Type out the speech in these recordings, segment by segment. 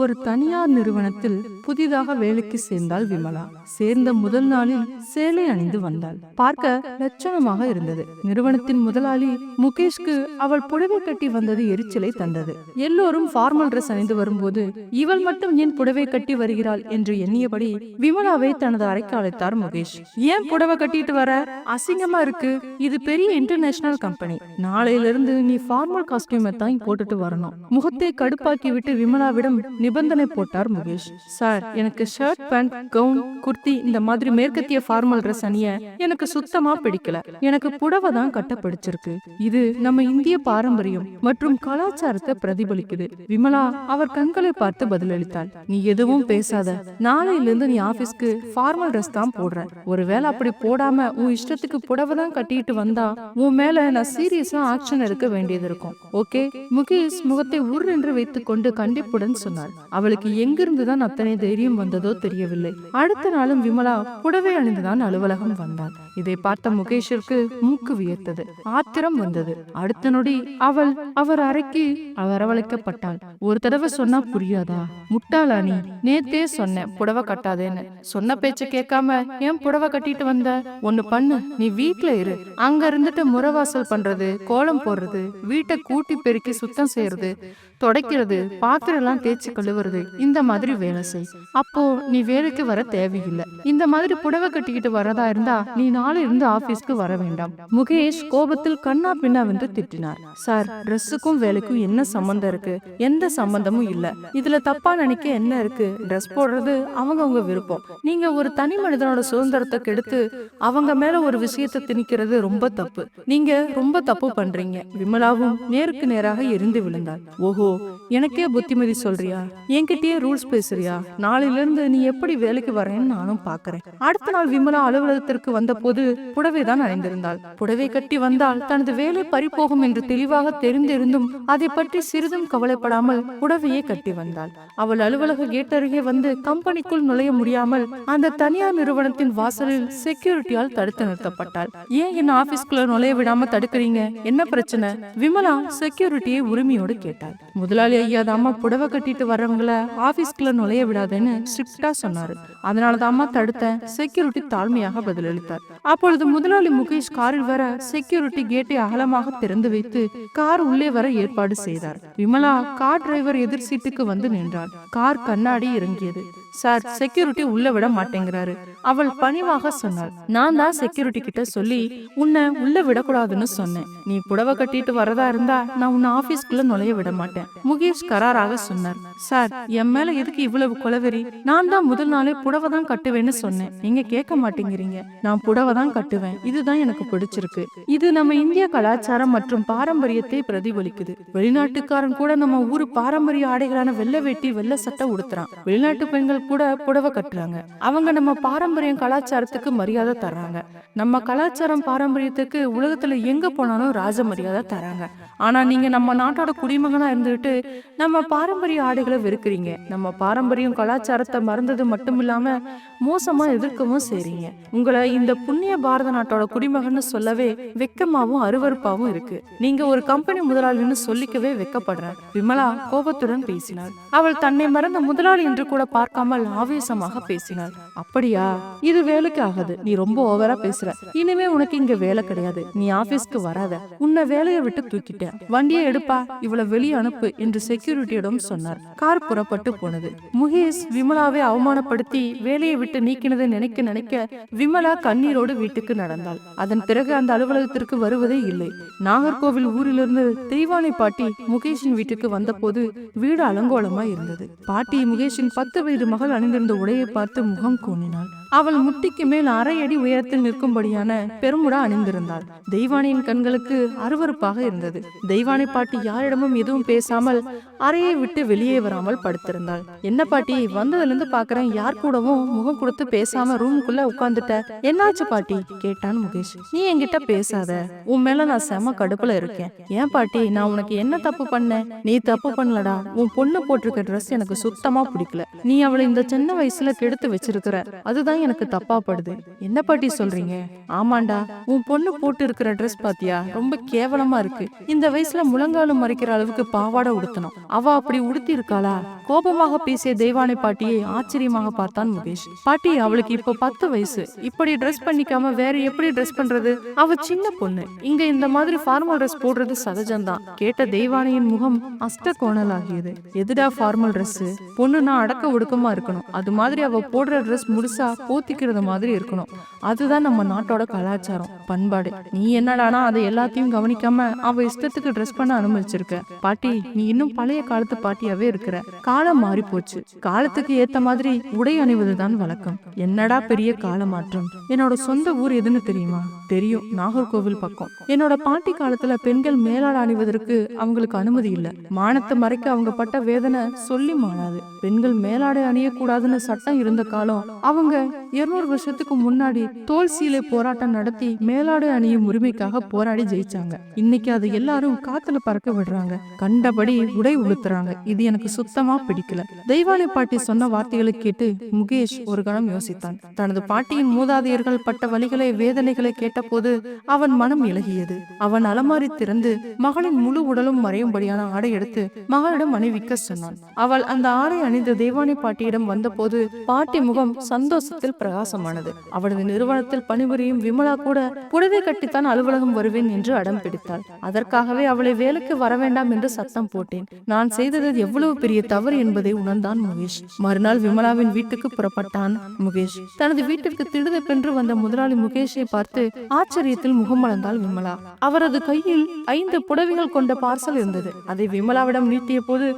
ஒரு தனியார் நிறுவனத்தில் புதிதாக வேலைக்கு சேர்ந்தாள் விமலா. சேர்ந்த முதல் நாளில் சேலை அணிந்து வந்தாள். பார்க்க லட்சணமாக இருந்தது. நிறுவனத்தின் முதலாளி முகேஷ்க்கு அவள் புடவை கட்டி வந்தது எரிச்சலை தந்தது. எல்லோரும் ஃபார்மல் ட்ரெஸ் அணிந்து வரும்போது இவள் மட்டும் ஏன் புடவை கட்டி வருகிறாள்? என்று எண்ணியபடி விமலாவை தனது அறைக்கு அழைத்தார் முகேஷ். ஏன் புடவை கட்டிட்டு வர? அசிங்கமா இருக்கு. இது பெரிய இன்டர்நேஷனல் கம்பெனி நாளையிலிருந்து நீ ஃபார்மல் காஸ்டியூமை தான் போட்டுட்டு வரணும். முகத்தை கடுப்பாக்கி விட்டு விமலாவிடம் நிபந்தனை போட்டார் முகேஷ். சார் எனக்கு ஷர்ட் பேண்ட் கவுன் குர்த்தி இந்த மாதிரி மேற்கத்திய ஃபார்மல் ட்ரெஸ் அணிய எனக்கு சுத்தமா பிடிக்கல. எனக்கு புடவை தான் கட்ட பிடிச்சிருக்கு. இது நம்ம இந்திய பாரம்பரியம் மற்றும் கலாச்சாரத்தை பிரதிபலிக்குது. விமலா அவர் கண்களை பார்த்து பதிலளித்தாள். நீ எதுவும் பேசாத. நாளையில இருந்து நீ ஆபீஸ்க்கு ஃபார்மல் ட்ரெஸ் தான் போடுற. ஒருவேளை அப்படி போடாம உன் இஷ்டத்துக்கு புடவை தான் கட்டிட்டு வந்தா உன் மேல நான் சீரியஸா ஆக்ஷன் எடுக்க வேண்டியது இருக்கும். ஓகே? முகேஷ் முகத்தை உர் என்று வைத்துக் கொண்டு கண்டிப்புடன் சொன்னார். அவளுக்கு எங்கிருந்து தான் அத்தனை தைரியம் வந்ததோ தெரியவில்லை. அடுத்த நாளும் விமலா புடவை அணிந்துதான் அலுவலகம் வந்தாள். இதை பார்த்த முகேஷிற்கு மூக்கு வியர்த்தது. ஆத்திரம் வந்தது. அடுத்த நொடி அவள் அவர் அறைக்கு வரவழைக்கப்பட்டாள் ஒரு தடவை சொன்னா புரியாதா? முட்டாளா நீ நேத்தே சொன்னேன் புடவை கட்டாதேன்னு. சொன்ன பேச்ச கேட்காம ஏன் புடவை கட்டிட்டு வந்த? ஒண்ணு பண்ணு நீ வீட்ல இரு. அங்க இருந்துட்டு முறவாசல் பண்றது கோலம் போடுறது வீட்டை கூட்டி பெருக்கி சுத்தம் செய்யறது. துடைக்கிறது. பாத்திரம் எல்லாம் தேய்ச்சி கழுவுறது. இந்த மாதிரி வேலை செய். அப்போ நீ வேலைக்கு வர தேவையில்லை. இந்த மாதிரி புடவை கட்டிக்கிட்டு வரதா இருந்தா நீ நாளை இருந்து ஆபீஸ்க்கு வர வேண்டாம். முகேஷ் கோபத்தில் கண்ணா பின்னா வென்று திட்டினார். சார் ட்ரெஸ்ஸுக்கும் வேலைக்கும் என்ன சம்பந்தம் இருக்கு? எந்த சம்பந்தமும் இல்ல. இதுல தப்பா நினைக்க என்ன இருக்கு? ட்ரெஸ் போடுறது அவங்க அவங்க விருப்பம். நீங்க ஒரு தனி மனிதனோட சுதந்திரத்தை கெடுத்து அவங்க மேல ஒரு விஷயத்தை திணிக்கிறது ரொம்ப தப்பு. நீங்க ரொம்ப தப்பு பண்றீங்க. விமலாவும் நேருக்கு நேராக எரிந்து விழுந்தாள். ஓஹோ எனக்கே புத்திமதி சொல்றியா? என்கிட்டயே ரூல்ஸ் பேசுறியா? நாளையில இருந்து நீ எப்படி வேலைக்கு வரேன்னு நானும் பாக்குறேன். அடுத்த நாள் விமலா அலுவலகத்திற்கு வந்த போது புடவை தான் அணிந்திருந்தாள். புடவை கட்டி வந்தால் தனது வேலை பறிபோகும் என்று தெளிவாக தெரிந்திருந்தும் அதை பற்றி சிறிதும் கவலைப்படாமல் புடவையே கட்டி வந்தாள். அவள் அலுவலக கேட் அருகே வந்து கம்பெனிக்குள் நுழைய முடியாமல் அந்த தனியார் நிறுவனத்தின் வாசலில் செக்யூரிட்டியால் தடுத்து நிறுத்தப்பட்டாள். ஏன் என்ன ஆபீஸ்க்குள்ள நுழைய விடாம தடுக்கிறீங்க? என்ன பிரச்சனை? விமலா செக்யூரிட்டியை உரிமையோடு கேட்டாள். முதலாளி ஐயா தாம்மா புடவை கட்டிட்டு வர்றவங்கள ஆபீஸ்க்குள்ள நுழைய விடாதேன்னு ஸ்ட்ரிக்டா சொன்னாரு. அதனால தாம்மா தடுத்த செக்யூரிட்டி தாழ்மையாக பதிலளித்தார். அப்பொழுது முதலாளி முகேஷ் காரில் வர செக்யூரிட்டி கேட்டை அகலமாக திறந்து வைத்து கார் உள்ளே வர ஏற்பாடு செய்தார். விமலா கார் டிரைவர் எதிர் சீட்டுக்கு வந்து நின்றார். கார் கண்ணாடி இறங்கியது. சார் செக்யூரிட்டி உள்ள விட மாட்டேங்கிறாரு. அவள் பணிவாக சொன்னாள். நான் தான் செக்யூரிட்டி கிட்ட சொல்லி உன்னை உள்ள விடக்கூடாதுன்னு சொன்னேன். நீ புடவை கட்டிட்டு வரதா இருந்தா நான் உன்னை ஆபீஸ்க்குள்ள நுழைய விட மாட்டேன். முகேஷ் கராராக சொன்னார். சார் என் மேல எதுக்கு இவ்வளவு கொலவெறி நான் தான் முதல் நாளே புடவை தான் கட்டுவேன்னு சொன்னேன். நீங்க கேட்க மாட்டேங்கிறீங்க. நான் புடவை தான் கட்டுவேன். இதுதான் எனக்கு பிடிச்சிருக்கு. இது நம்ம இந்திய கலாச்சாரம் மற்றும் பாரம்பரியத்தை பிரதிபலிக்குது. வெளிநாட்டுக்காரன் கூட நம்ம ஊரு பாரம்பரிய ஆடைகளான வெள்ளை வேட்டி வெள்ளை சட்டை உடுத்துறான். வெளிநாட்டு பெண்கள் கூட புடவை கட்டுறாங்க. அவங்க நம்ம பாரம்பரியம் கலாச்சாரத்துக்கு மரியாதை தர்றாங்க. நம்ம கலாச்சாரம் பாரம்பரியத்துக்கு உலகத்துல எங்க போனாலும் ராஜ மரியாதை தராங்க ஆனா நீங்க நம்ம நாட்டோட குடிமகனா இருந்துட்டு நம்ம பாரம்பரிய ஆடைகளை வெறுக்கிறீங்க. நம்ம பாரம்பரியம் கலாச்சாரத்தை மறந்தது மட்டும் இல்லாம மோசமா எதிர்க்கவும் செய்றீங்க. உங்களை இந்த அந்நிய பாரத நாட்டோட குடிமகன்னு சொல்லவே வெக்கமாவும் அருவறுப்பாவும் இருக்கு. நீங்க ஒரு கம்பெனி முதலாளின்னு சொல்லிக்கவே வெக்கப்படுறேன் விமலா கோபத்துடன் பேசினாள். அவள் தன்னை மறந்த முதலாளி என்று கூட பார்க்காமல் ஆவேசமாக பேசினாள். அப்படியா? இது வேலைக்கு ஆகாது. நீ ரொம்ப ஓவரா பேசுற. இனிமே உனக்கு இங்க வேலை கிடையாது. நீ ஆபீஸ்க்கு வராத. உன்னை வேலையை விட்டு தூக்கிட்டேன். வண்டியை எடுப்பா. இவளை வெளியே அனுப்பு என்று செக்யூரிட்டியிடம் சொன்னார். கார் புறப்பட்டு போனது. முகேஷ் விமலாவை அவமானப்படுத்தி வேலையை விட்டு நீக்கினதை நினைக்க நினைக்க விமலா கண்ணீரோடு வீட்டுக்கு நடந்தாள். அதன் பிறகு அந்த அலுவலகத்திற்கு வருவதே இல்லை. நாகர்கோவில் ஊரிலிருந்து தெய்வானை பாட்டி முகேஷின் வீட்டுக்கு வந்தபோது வீடு அலங்கோலமா இருந்தது. பாட்டி முகேஷின் பத்து வயது மகள் அணிந்திருந்த உடையை பார்த்து முகம் கூனினாள் அவள் முட்டிக்கு மேல் அரை அடி உயரத்தில் நிற்கும்படியான பெருமுடா அணிந்திருந்தாள். தெய்வானியின் கண்களுக்கு அருவறுப்பாக இருந்தது. தெய்வானை பாட்டி யாரிடமும் எதுவும் பேசாமல் அறையை விட்டு வெளியே வராமல் படுத்திருந்தாள். என்ன பாட்டி வந்ததுல இருந்து பாக்குறேன். யார் கூடவும் முகம் கொடுத்து பேசாம ரூமுக்குள்ள உட்கார்ந்துட்ட. என்னாச்சு பாட்டி? பாட்டி கேட்டான் முகேஷ். நீ என்கிட்ட பேசாத. உன் மேல நான் செம கடுப்புல இருக்கேன். ஏன் பாட்டி நான் உனக்கு என்ன தப்பு பண்ணேன்? நீ தப்பு பண்ணலடா. உன் பொண்ணு போட்டிருக்க ட்ரெஸ் எனக்கு சுத்தமா பிடிக்கல. நீ அவளை இந்த சின்ன வயசுல கெடுத்து வச்சிருக்கிற. அதுதான் எனக்கு தப்பா படுது. என்ன பாட்டி சொல்றீங்க? ஆமாண்டா. உன் பொண்ணு போட்டு இருக்கிற ட்ரெஸ் பாத்தியா? ரொம்ப கேவலமா இருக்கு. இந்த வயசுல முழங்காலும் மறைக்கிற அளவுக்கு பாவாடை உடுத்தணும். அவ அப்படி உடுத்தி இருக்காளா கோபமாக பேசிய தெய்வானை பாட்டியை ஆச்சரியமாக பார்த்தான் முகேஷ். பாட்டி அவளுக்கு இப்போ பத்து வயசு. இப்படி ட்ரெஸ் பண்ணிக்காம வேற எப்படி ட்ரெஸ் பண்றது? அவ சின்ன பொண்ணு. இங்க இந்த மாதிரி ஃபார்மல் ட்ரெஸ் போடுறது சகஜம்தான். கேட்ட தெய்வானையின் முகம் அஷ்ட கோணலாகியது எதுடா ஃபார்மல் ட்ரெஸ் பொண்ணுனா அடக்க ஒடுக்கமா இருக்கணும். அது மாதிரி அவ போடுற ட்ரெஸ் முழுசா போத்திக்கிறது மாதிரி இருக்கணும். அதுதான் நம்ம நாட்டோட கலாச்சாரம். பண்பாடு. நீ என்னடானா அதை எல்லாத்தையும் கவனிக்காம அவ இஷ்டத்துக்கு ட்ரெஸ் பண்ண அனுமதிச்சிருக்க. பாட்டி நீ இன்னும் பழைய காலத்து பாட்டியாவே இருக்கிற. காலம் மாறி போச்சு காலத்துக்கு ஏத்த மாதிரி உடை அணிவதுதான் வழக்கம். என்னடா பெரிய கால மாற்றம் என்னோட சொந்த ஊர் எதுன்னு தெரியுமா? தெரியும். நாகர்கோவில் பக்கம். என்னோட பாட்டி காலத்துல பெண்கள் மேலாட அணிவதற்கு அவங்களுக்கு அனுமதி இல்ல. மானத்தை மறைக்க அவங்க பட்ட வேதனை சொல்லி மாறாது. பெண்கள் மேலாடை அணியக்கூடாதுன்னு சட்டம் இருந்த காலம் அவங்க இருநூறு வருஷத்துக்கு முன்னாடி தோல் சீலை போராட்டம் நடத்தி மேலாடை அணியும் உரிமைக்காக போராடி ஜெயிச்சாங்க. இன்னைக்கு அது எல்லாரும் காத்துல பறக்க விடுறாங்க. கண்டபடி உடை உளுத்துறாங்க இது எனக்கு சுத்தமா பிடிக்கல. தெய்வானை பாட்டி சொன்ன வார்த்தைகளை கேட்டு முகேஷ் ஒரு கணம் யோசித்தான். தனது பாட்டியின் மூதாதையர்கள் பட்ட வழிகளை வேதனைகளை கேட்டபோது அவன் மனம் இலகியது. அவன் அலமாரி திறந்து மகளின் முழு உடலும் மறையும்படியான ஆடை எடுத்து மகளிடம் அணிவிக்க சொன்னான். அவள் அந்த ஆடை அணிந்த தெய்வானை பாட்டியிடம் வந்தபோது பாட்டி முகம் சந்தோஷத்தில் பிரகாசமானது. அவளது நிறுவனத்தில் பணிபுரியும் விமலா கூட புடவை கட்டித்தான் அலுவலகம் வருவேன் என்று அடம் பிடித்தாள். அதற்காகவே அவளை வேலைக்கு வர வேண்டாம் என்று சத்தம் போட்டேன். நான் செய்தது எவ்வளவு பெரிய தவறு என்பதை உணர்ந்தான் முகேஷ். மறுநாள் விமலாவின் வீட்டுக்கு புறப்பட்டான் முகேஷ். தனது வீட்டிற்கு திடுதெப்பென்று வந்த முதலாளி முகேஷை பார்த்து ஆச்சரியத்தில் முகமலர்ந்தாள் விமலா. அவரது கையில் ஐந்து புடவைகள் கொண்ட பார்சல் இருந்தது. அதை விமலாவிடம் நீட்டிய போது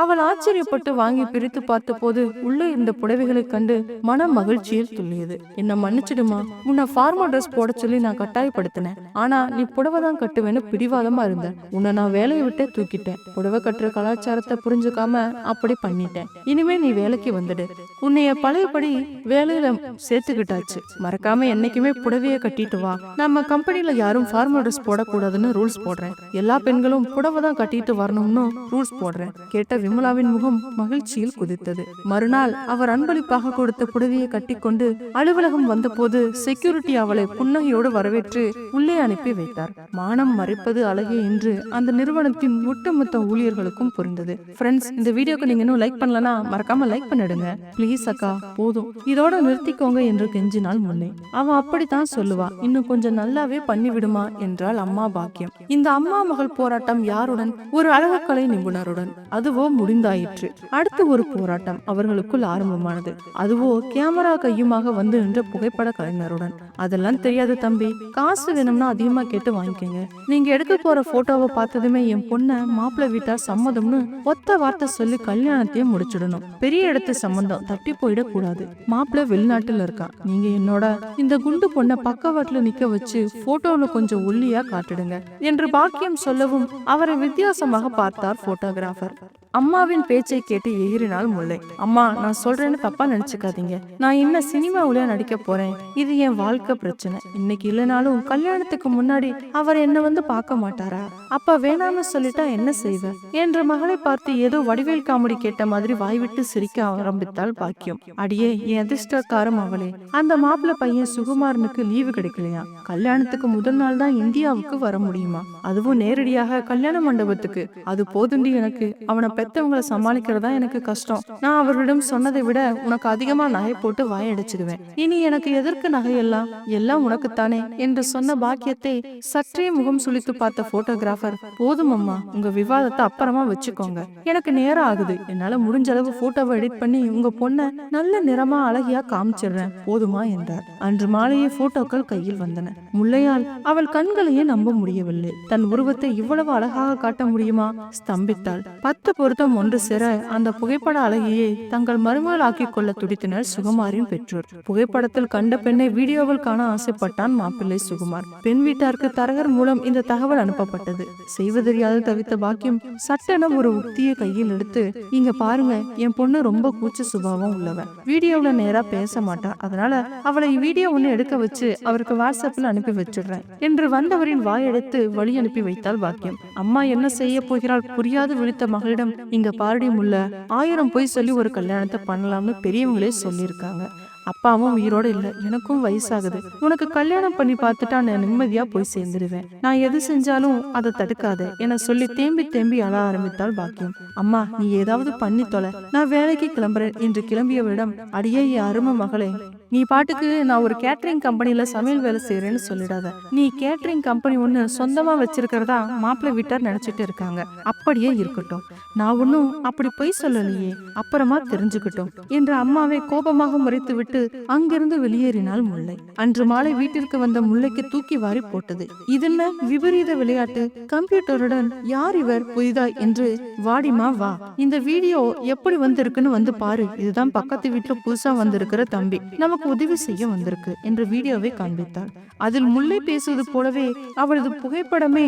அவள் ஆச்சரியப்பட்டு வாங்கி பிரித்து பார்த்தபோது உள்ளே இருந்த புடவைகளை கண்டு மன மகிழ்ச்சியில் துள்ளியது. என்ன மன்னிச்சிடுமா? உன்னை ஃபார்மல் ட்ரெஸ் போட சொல்லி நான் கட்டாயப்படுத்தினேன். ஆனா நீ புடவை தான் கட்டுவேன்னு பிடிவாதமா இருந்த. உன்னை நான் வேலையை விட்டே தூக்கிட்டேன். புடவை கட்டுற கலாச்சாரத்தை புரிஞ்சுக்காம அப்படி பண்ணிட்டேன். இனிமே நீ வேலைக்கு வந்துடு. உன்னைய பழையபடி வேலையில சேர்த்துக்கிட்டாச்சு. மறக்காம என்னைக்குமே புடவையை கட்டிட்டு வா. நம்ம கம்பெனில யாரும் ஃபார்மல் ட்ரெஸ் போடக்கூடாதுன்னு ரூல்ஸ் போடுறேன். எல்லா பெண்களும் புடவை தான் கட்டிட்டு வரணும்னு ரூல்ஸ் போடுறேன். கேட்ட விமலாவின் முகம் மகிழ்ச்சியில் குதித்தது. மறுநாள் அவர் அன்பளிப்பாக கொடுத்த புடவையை கட்டிக்கொண்டு அலுவலகம் வந்தபோது செக்யூரிட்டி அவளை புன்னகையோடு வரவேற்று உள்ளே அனுப்பி வைத்தார். மானம் மறைப்பது அழகே என்று அந்த நிறுவனத்தின் ஒட்டுமொத்த ஊழியர்களுக்கும் புரிந்தது. ஃப்ரெண்ட்ஸ் இந்த வீடியோக்கு நீங்க இன்னும் லைக் பண்ணலனா மறக்காம லைக் பண்ணிடுங்க. ப்ளீஸ் அக்கா போதும். இதோட நிறுத்திக்கோங்க என்று கெஞ்சினாள் முன்னே. அவன் அப்படித்தான் சொல்லுவா. இன்னும் கொஞ்சம் நல்லாவே பண்ணி விடுமா என்றாள் அம்மா பாக்கியம். இந்த அம்மா மகள் போராட்டம் யாருடன்? ஒரு அழகுக்கலை நிபுணருடன். அதுவோ முடிந்தாயிற்று. அடுத்து ஒரு போராட்டம் அவர்களுக்குள் ஆரம்பமானது. அதுவோ கேமரா கையுமாக வந்து நின்ற புகைப்பட கலைஞருடன். அதெல்லாம் தெரியாது தம்பி. காசு வேணும்னா அதிகமா கேட்டு வாங்கிக்கோங்க. நீங்க எடுக்க போற போட்டோவை பார்த்ததுமே என் பொண்ண மாப்பிள்ளை வீட்டார் சம்மதம்னு ஒத்த வார்த்தை சொல்லி கல்யாணத்தையும் முடிச்சிடணும். பெரிய இடத்து சம்மந்தம் தப்பி போயிடக் கூடாது மாப்பிள்ளை வெளிநாட்டுல இருக்கான் நீங்க என்னோட இந்த குண்டு பொண்ணை பக்கவாட்டுல நிக்க வச்சு போட்டோல கொஞ்சம் ஒல்லியா காட்டிடுங்க. என்று பாக்கியம் சொல்லவும் அவரை வித்தியாசமாக பார்த்தார் போட்டோகிராஃபர் அம்மாவின் பேச்சை கேட்டு எகிரினாள் முல்லை. அம்மா நான் சொல்றேன்னு தப்பா நினைச்சுக்காதீங்க. நான் என்ன சினிமாவுல நடிக்க போறேன்? இது என் வாழ்க்கை பிரச்சனை. இன்னைக்கு இல்லைனாலும் கல்யாணத்துக்கு முன்னாடி அவர் என்ன வந்து பார்க்க மாட்டாரா? அப்ப வேணாம்னு சொல்லிட்டா என்ன செய்வ? என்ற மகளை பார்த்து ஏதோ வடிவேல் காமெடி கேட்ட மாதிரி வாய்விட்டு சிரிக்க ஆரம்பித்தாள் பாக்கியம். அடியே என் அதிர்ஷ்டக்காரம் அவளே. அந்த மாப்பிள்ளை பையன் சுகுமாரனுக்கு லீவு கிடைக்கலையா? கல்யாணத்துக்கு முதல் நாள் தான் இந்தியாவுக்கு வர முடியுமா? அதுவும் நேரடியாக கல்யாண மண்டபத்துக்கு. அது போதுண்டி எனக்கு. அவனை பெத்தவங்களை சமாளிக்கிறதா எனக்கு கஷ்டம். நான் அவர்களிடம் சொன்னதை விட உனக்கு அதிகமா நகை போட்டு வாயடிச்சிடுவேன். இனி எனக்கு எதற்கு நகையெல்லாம்? எல்லாம் உனக்குத்தானே என்று சொன்ன பாக்கியத்தை சற்றே முகம் சுழித்து பார்த்த போட்டோகிராஃபர் போதும் அம்மா உங்க விவாதத்தை அப்புறமா வச்சுக்கோங்க. எனக்கு நேரம் ஆகுது. என்னால முடிஞ்ச அளவு போட்டோவை எடிட் பண்ணி உங்க பொண்ணை நல்ல நிறமா அழகியா காமிச்சிடுறேன். போதுமா? என்றார். அன்று மாலையே போட்டோக்கள் கையில் வந்தன. முல்லையால் அவள் கண்களையே நம்ப முடியவில்லை. தன் உருவத்தை இவ்வளவு அழகாக காட்ட முடியுமா? ஸ்தம்பித்தாள். பத்து பொருள் பொருத்தம் ஒன்று சேர அந்த புகைப்பட அழகியை தங்கள் மருமகளாக்கிக் கொள்ள துடித்தனர் சுகுமாரின் பெற்றோர். புகைப்படத்தில் கண்ட பெண்ணை வீடியோவில் காண ஆசைப்பட்டான் மாப்பிள்ளை சுகுமார். பெண் வீட்டாருக்கு தரகர் மூலம் இந்த தகவல் அனுப்பப்பட்டது. செய்வதறியாது தவித்த பாக்கியம் சட்டென ஒரு உத்தியை கையில் எடுத்து இங்க பாருங்க என் பொண்ணு ரொம்ப கூச்ச சுபாவம் உள்ளவன் வீடியோவுல நேரா பேச மாட்டா. அதனால அவளை வீடியோ ஒண்ணு எடுக்க வச்சு அவருக்கு வாட்ஸ்அப்ல அனுப்பி வச்சிடுறேன் என்று வந்தவரின் வாயெடுத்து வழி அனுப்பி வைத்தாள் பாக்கியம். அம்மா என்ன செய்ய போகிறாள்? புரியாது விழித்த மகளிடம் இங்க பாரடி முல்ல ஆயிரம் பொய் சொல்லி ஒரு கல்யாணத்தை பண்ணலாம்னு பெரியவங்களே சொல்லியிருக்காங்க. அப்பாவும் உயிரோட இல்ல எனக்கும் வயசாகுது. உனக்கு கல்யாணம் பண்ணி பார்த்துட்டா நான் நிம்மதியா போய் சேர்ந்துடுவேன் நான் எது செஞ்சாலும் அதை தடுக்காத. என சொல்லி தேம்பி தேம்பி அழ ஆரம்பித்தாள் பாக்கியம். அம்மா நீ ஏதாவது பண்ணி தொலை. நான் வேலைக்கு கிளம்புறேன் என்று கிளம்பியவரிடம் அடியே என் அருமை மகளே நீ பாட்டுக்கு நான் ஒரு கேட்டரிங் கம்பெனில சமையல் வேலை செய்யறேன்னு சொல்லிடாத. நீ கேட்டரிங் கம்பெனி ஒண்ணு சொந்தமா வச்சிருக்கிறதா மாப்பிள்ளை வீட்டார் நினைச்சிட்டு இருக்காங்க. அப்படியே இருக்கட்டும். நான் ஒன்னும் அப்படி பொய் சொல்லலையே. அப்புறமா தெரிஞ்சுக்கிட்டோம். என்று அம்மாவை கோபமாக முறைத்து விட்டு அங்கிருந்து வெளியேறினாள் முல்லை. அன்று மாலை வீட்டிற்கு வந்த முல்லைக்கு தூக்கி வாரி போட்டது. இதென்ன விபரீத விளையாட்டு? கம்ப்யூட்டருடன் யார் இவர் புதிதாய் என்று வாடிமா வா. இந்த வீடியோ எப்படி வந்திருக்குன்னு வந்து பாரு. இதுதான் பக்கத்து வீட்டுல புதுசா வந்திருக்கிற தம்பி. நமக்கு உதவி செய்ய வந்திருக்கு என்று வீடியோவை காண்பித்தாள். அதில் முல்லை பேசுவது போலவே அவளது புகைப்படமே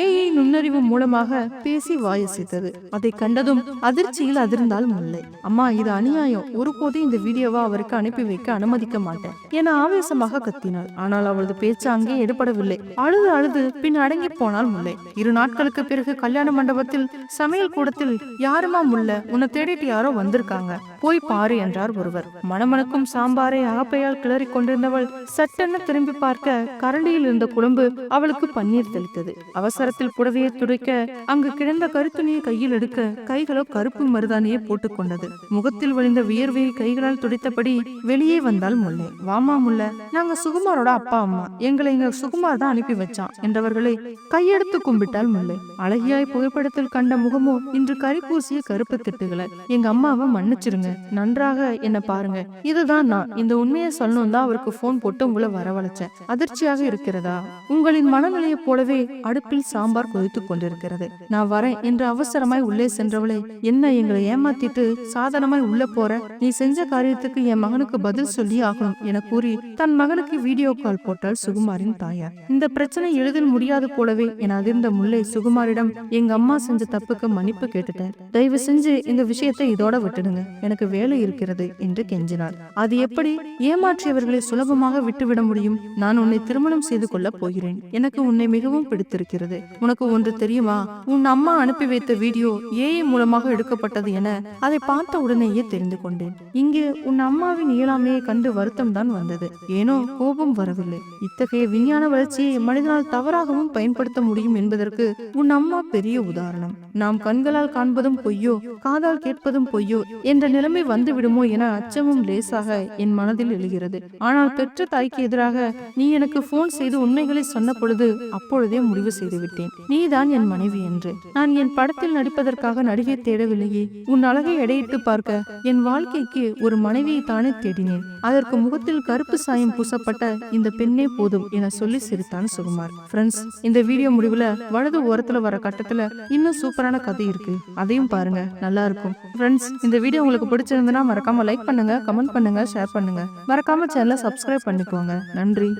ஏஐ நுண்ணறிவு மூலமாக பேசி வாயசித்தது அதை கண்டதும் அதிர்ச்சியில் அதிர்ந்தால் முல்லை. அம்மா இது அநியாயம். ஒருபோதும் இந்த வீடியோவை அவருக்கு அனுப்பி வைக்க அனுமதிக்க மாட்டேன் என ஆவேசமாக கத்தினாள். ஆனால் அவளது பேச்சு அங்கே எடுபடவில்லை. அழுது அழுது பின் அடங்கி போனால் முல்லை. இரு நாட்களுக்கு பிறகு கல்யாண மண்டபத்தில் சமையல் கூடத்தில் யாருமா முல்ல? உன்னை தேடிட்டு யாரோ வந்திருக்காங்க. போய் பாரு என்றார் ஒருவர். மணமணக்கும் சாம்பாரை ஆப்பையால் கிளறி கொண்டிருந்தவள் சட்டென திரும்பி பார்க்க கரண்டியில் இருந்த குழம்பு அவளுக்கு பன்னீர் தெளித்தது. அவசரத்தில் புடவையை துடைக்க அங்கு கிடந்த கருத்துணியை கையில் எடுக்க கைகளோ கருப்பு மருதானியை போட்டுக்கொண்டது முகத்தில் வழிந்த வியர்வையை கைகளால் துடைத்தபடி வெளியே வந்தால் முல்லை. வாமா முல்லை நாங்க சுகுமாரோட அப்பா அம்மா. எங்களை எங்க சுகுமார் தான் அனுப்பி வச்சான் என்றவர்களை கையெடுத்து கும்பிட்டால் முல்லை. அழகியாய் புகைப்படத்தில் கண்ட முகமோ இன்று கரி பூசிய கருப்பு திட்டுகளை. எங்க அம்மாவை மன்னிச்சிருங்க. நன்றாக என்ன பாருங்க. இதுதான் நான். இந்த உண்மையை சொல்லணும் தான் அவருக்கு போன் போட்டு உங்களை வரவழைச்சேன். அதிர்ச்சியாக இருக்கிறதா? உங்களின் மனநிலையை போலவே அடுப்பில் சாம்பார் கொதித்துக் கொண்டிருக்கிறது. நான் வரேன். என்று அவசரமாய் உள்ளே சென்றவளை என்ன எங்களை ஏமாத்திட்டு சாதனமாய் உள்ள போற? நீ செஞ்ச காரியத்துக்கு என் மகனுக்கு பதில் சொல்லி ஆகணும் என கூறி தன் மகனுக்கு வீடியோ கால் போட்டாள் சுகுமாரின் தாயார். இந்த பிரச்சனை எளிதில் முடியாது போலவே என அதிர்ந்த முல்லை சுகுமாரிடம் எங்க அம்மா செஞ்ச தப்புக்கு மன்னிப்பு கேட்டுட்டேன். தயவு செஞ்சு இந்த விஷயத்தை இதோட விட்டுடுங்க. எனக்கு வேலை இருக்கிறது என்று கெஞ்சினார் அது எப்படி? ஏமாற்றியவர்களை சுலபமாக விட்டுவிட முடியும். நான் உன்னை திருமணம் செய்து கொள்ள போகிறேன். எனக்கு உன்னை மிகவும் பிடித்திருக்கிறது. உனக்கு ஒன்று தெரியுமா? உன் அம்மா அனுப்பி வைத்த வீடியோ ஏஐ மூலமாக எடுக்கப்பட்டது என அதை பார்த்த உடனேயே தெரிந்து கொண்டேன். இங்கு உன் அம்மாவின் இயலாமையை கண்டு வருத்தம் தான் வந்தது. ஏனோ கோபம் வரவில்லை. இத்தகைய விஞ்ஞான வளர்ச்சியை மனிதனால் தவறாகவும் பயன்படுத்த முடியும் என்பதற்கு உன் அம்மா பெரிய உதாரணம். நாம் கண்களால் காண்பதும் பொய்யோ காதால் கேட்பதும் பொய்யோ என்ற நிலைமை வந்துவிடுமோ என அச்சமும் லேசாக என் மன மனதில் எழுகிறது. ஆனால் பெற்ற தாய்க்கு எதிராக நீ எனக்கு போன் செய்து உண்மைகளை சொன்ன பொழுது அப்பொழுதே முடிவு செய்து விட்டேன் நீதான் என் மனைவி என்று. நான் என் படத்தில் நடிப்பதற்காக நடிகை தேடவில்லையே. உன் அழகை எடையிட்டு பார்க்க என் வாழ்க்கைக்கு ஒரு மனைவியை தானே தேடினேன். அதற்கு முகத்தில் கருப்பு சாயம் பூசப்பட்ட இந்த பெண்ணே போதும் என சொல்லி சிரித்தான் சுகுமார். ஃப்ரெண்ட்ஸ் இந்த வீடியோ முடிவுல வலது ஓரத்துல வர கட்டத்துல இன்னும் சூப்பரான கதை இருக்கு. அதையும் பாருங்க. நல்லா இருக்கும். ஃப்ரெண்ட்ஸ் இந்த வீடியோ உங்களுக்கு பிடிச்சிருந்ததுன்னா மறக்காம லைக் பண்ணுங்க கமெண்ட் பண்ணுங்க ஷேர் பண்ணுங்க. மறக்காம சேனலை சப்ஸ்கிரைப் பண்ணிக்கோங்க. நன்றி.